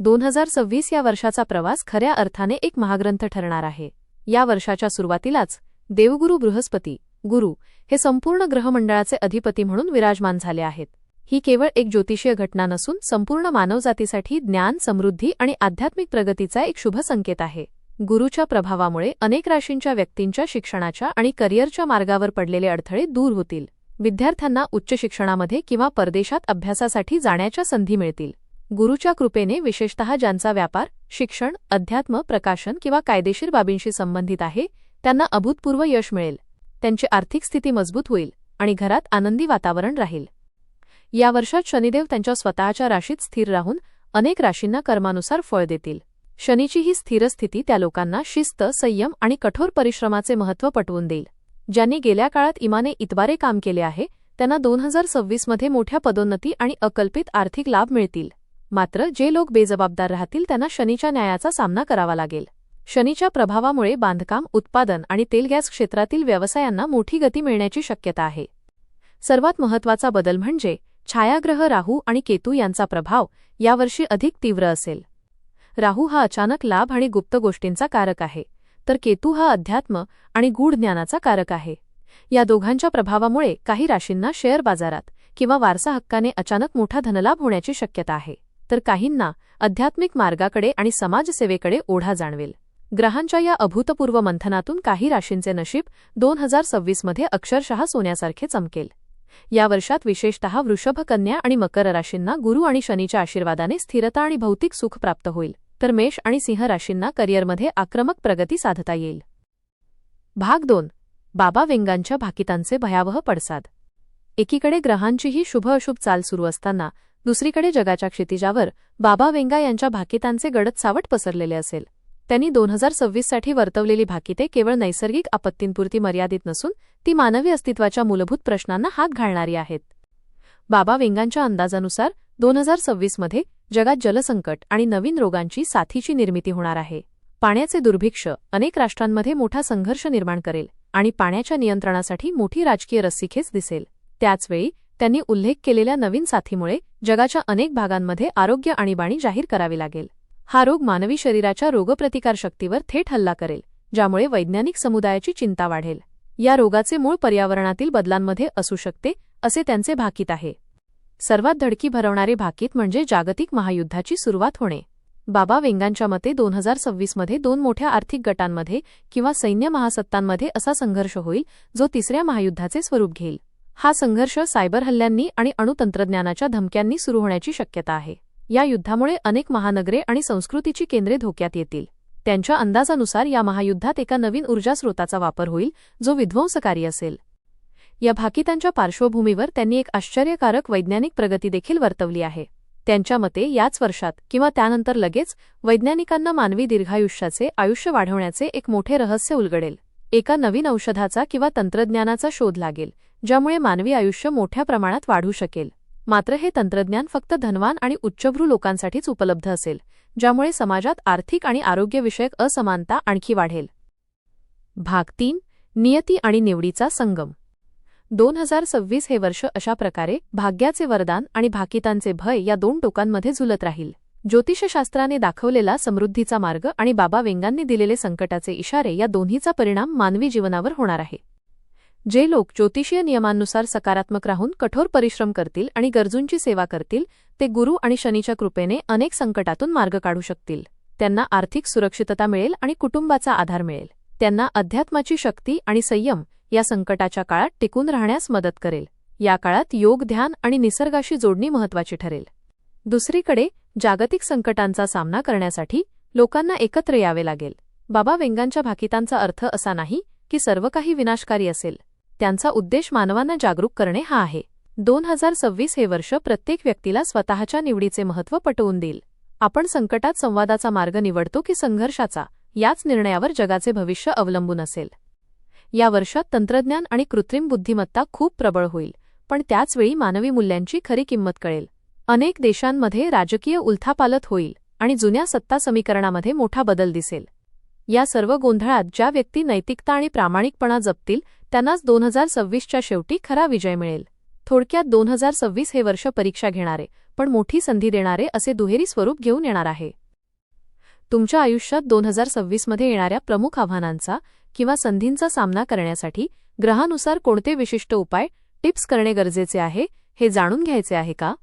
दोन हजार सव्वीस या वर्षाचा प्रवास खऱ्या अर्थाने एक महाग्रंथ ठरणार आहे. या वर्षाच्या सुरुवातीलाच देवगुरु बृहस्पती गुरु हे संपूर्ण ग्रहमंडळाचे अधिपती म्हणून विराजमान झाले आहेत. ही केवळ एक ज्योतिषीय घटना नसून संपूर्ण मानवजातीसाठी ज्ञान समृद्धी आणि आध्यात्मिक प्रगतीचा एक शुभ संकेत आहे. गुरुच्या प्रभावामुळे अनेक राशींच्या व्यक्तींच्या शिक्षणाच्या आणि करिअरच्या मार्गावर पडलेले अडथळे दूर होतील. विद्यार्थ्यांना उच्च शिक्षणामध्ये किंवा परदेशात अभ्यासासाठी जाण्याच्या संधी मिळतील. गुरुच्या कृपेने विशेषतः ज्यांचा व्यापार शिक्षण अध्यात्म प्रकाशन किंवा कायदेशीर बाबींशी संबंधित आहे त्यांना अभूतपूर्व यश मिळेल. त्यांची आर्थिक स्थिती मजबूत होईल आणि घरात आनंदी वातावरण राहील. या वर्षात शनिदेव त्यांच्या स्वतःच्या राशीत स्थिर राहून अनेक राशींना कर्मानुसार फळ देतील. शनीची ही स्थिर स्थिती त्या लोकांना शिस्त संयम आणि कठोर परिश्रमाचे महत्त्व पटवून देईल. ज्यांनी गेल्या काळात इमाने इतबारे काम केले आहे त्यांना दोन हजार सव्वीसमध्ये मोठ्या पदोन्नती आणि अकल्पित आर्थिक लाभ मिळतील. मात्र जे लोक बेजबाबदार राहतील त्यांना शनीच्या न्यायाचा सामना करावा लागेल. शनीच्या प्रभावामुळे बांधकाम उत्पादन आणि तेलगॅस क्षेत्रातील व्यवसायांना मोठी गती मिळण्याची शक्यता आहे. सर्वात महत्त्वाचा बदल म्हणजे छायाग्रह राहू आणि केतू यांचा प्रभाव यावर्षी अधिक तीव्र असेल. राहू हा अचानक लाभ आणि गुप्त गोष्टींचा कारक आहे तर केतू हा अध्यात्म आणि गूढ ज्ञानाचा कारक आहे. या दोघांच्या प्रभावामुळे काही राशींना शेअर बाजारात किंवा वारसा हक्काने अचानक मोठा धनलाभ होण्याची शक्यता आहे. तर काहींना आध्यात्मिक मार्गाकडे आणि समाजसेवेकडे ओढा जाणवेल. ग्रहांच्या या अभूतपूर्व मंथनातून काही राशींचे नशीब दोन हजार सव्वीसमध्ये अक्षरशः सोन्यासारखे चमकेल. या वर्षात विशेषतः वृषभकन्या आणि मकर राशींना गुरु आणि शनीच्या आशीर्वादाने स्थिरता आणि भौतिक सुख प्राप्त होईल तर मेष आणि सिंह राशींना करिअरमध्ये आक्रमक प्रगती साधता येईल. भाग दोन. बाबा वेंगांच्या भाकितांचे भयावह पडसाद. एकीकडे ग्रहांचीही शुभ अशुभ चाल सुरू असताना दुसरीकडे जगाच्या क्षितिजावर बाबा वेंगा यांच्या भाकितांचे गडद सावट पसरलेले असेल. त्यांनी दोन हजार सव्वीससाठी वर्तवलेली भाकिते केवळ नैसर्गिक आपत्तींपुरती मर्यादित नसून ती मानवी अस्तित्वाच्या मूलभूत प्रश्नांना हात घालणारी आहेत. बाबा वेंगांच्या अंदाजानुसार दोन हजार सव्वीसमध्ये जगात जलसंकट आणि नवीन रोगांची साथीची निर्मिती होणार आहे. पाण्याचे दुर्भिक्ष अनेक राष्ट्रांमध्ये मोठा संघर्ष निर्माण करेल आणि पाण्याच्या नियंत्रणासाठी मोठी राजकीय रस्सीखेच दिसेल. त्याचवेळी त्यांनी उल्लेख केलेल्या नवीन साथीमुळे जगाच्या अनेक भागांमध्ये आरोग्य आणीबाणी जाहीर करावी लागेल. हा रोग मानवी शरीराच्या रोगप्रतिकारशक्तीवर थेट हल्ला करेल ज्यामुळे वैज्ञानिक समुदायाची चिंता वाढेल. या रोगाचे मूळ पर्यावरणातील बदलांमध्ये असू शकते असे त्यांचे भाकीत आहे. सर्वात धडकी भरवणारे भाकीत म्हणजे जागतिक महायुद्धाची सुरुवात होणे. बाबा वेंगांच्या मते दोन हजार सव्वीसमध्ये दोन मोठ्या आर्थिक गटांमध्ये किंवा सैन्य महासत्तांमध्ये असा संघर्ष होईल जो तिसऱ्या महायुद्धाचे स्वरूप घेईल. हा संघर्ष सायबर हल्ल्यांनी आणि अणुतंत्रज्ञानाच्या धमक्यांनी सुरू होण्याची शक्यता आहे. या युद्धामुळे अनेक महानगरे आणि संस्कृतीची केंद्रे धोक्यात येतील. त्यांच्या अंदाजानुसार या महायुद्धात एका नवीन ऊर्जा स्रोताचा वापर होईल जो विध्वंसकारी असेल. या भाकितांच्या पार्श्वभूमीवर त्यांनी एक आश्चर्यकारक वैज्ञानिक प्रगती देखील वर्तवली आहे. त्यांच्या मते याच वर्षात किंवा त्यानंतर लगेच वैज्ञानिकांना मानवी दीर्घायुष्याचे आयुष्य वाढवण्याचे एक मोठे रहस्य उलगडेल. एका नवीन औषधाचा किंवा तंत्रज्ञानाचा शोध लागेल ज्यामुळे मानवी आयुष्य मोठ्या प्रमाणात वाढू शकेल. मात्र हे तंत्रज्ञान फक्त धनवान आणि उच्चभ्रू लोकांसाठीच उपलब्ध असेल ज्यामुळे समाजात आर्थिक आणि आरोग्यविषयक असमानता आणखी वाढेल. भाग तीन नियती आणि निवडीचा संगम. दोन हजार सव्वीस हे वर्ष अशा प्रकारे भाग्याचे वरदान आणि भाकितांचे भय या दोन टोकांमध्ये झुलत राहील. ज्योतिषशास्त्राने दाखवलेला समृद्धीचा मार्ग आणि बाबा वेंगांनी दिलेले संकटाचे इशारे या दोन्हीचा परिणाम मानवी जीवनावर होणार आहे. जे लोक ज्योतिषीय नियमांनुसार सकारात्मक राहून कठोर परिश्रम करतील आणि गरजूंची सेवा करतील ते गुरु आणि शनीच्या कृपेने अनेक संकटातून मार्ग काढू शकतील. त्यांना आर्थिक सुरक्षितता मिळेल आणि कुटुंबाचा आधार मिळेल. त्यांना अध्यात्माची शक्ती आणि संयम या संकटाच्या काळात टिकून राहण्यास मदत करेल. या काळात योग ध्यान आणि निसर्गाशी जोडणी महत्वाची ठरेल. दुसरीकडे जागतिक संकटांचा सामना करण्यासाठी लोकांना एकत्र यावे लागेल. बाबा वेंगांच्या भाकितांचा अर्थ असा नाही की सर्व काही विनाशकारी असेल. त्यांचा उद्देश मानवांना जागरूक करणे हा आहे. दोन हजार सव्वीस हे वर्ष प्रत्येक व्यक्तीला स्वतःच्या निवडीचे महत्त्व पटवून देईल. आपण संकटात संवादाचा मार्ग निवडतो की संघर्षाचा याच निर्णयावर जगाचे भविष्य अवलंबून असेल. या वर्षात तंत्रज्ञान आणि कृत्रिम बुद्धिमत्ता खूप प्रबळ होईल पण त्याचवेळी मानवी मूल्यांची खरी किंमत कळेल. अनेक देशांमध्ये राजकीय उलथापालत होईल आणि जुन्या सत्ता समीकरणामध्ये मोठा बदल दिसेल. या सर्व गोंधळात ज्या व्यक्ती नैतिकता आणि प्रामाणिकपणा जपतील त्यांनाच दोन हजार सव्वीसच्या शेवटी खरा विजय मिळेल. थोडक्यात दोन हजार सव्वीस हे वर्ष परीक्षा घेणारे पण मोठी संधी देणारे असे दुहेरी स्वरूप घेऊन येणार आहे. तुमच्या आयुष्यात दोन हजार सव्वीसमध्ये येणाऱ्या प्रमुख आव्हानांचा किंवा संधींचा सामना करण्यासाठी ग्रहानुसार कोणते विशिष्ट उपाय टिप्स करणे गरजेचे आहे हे जाणून घ्यायचे आहे का?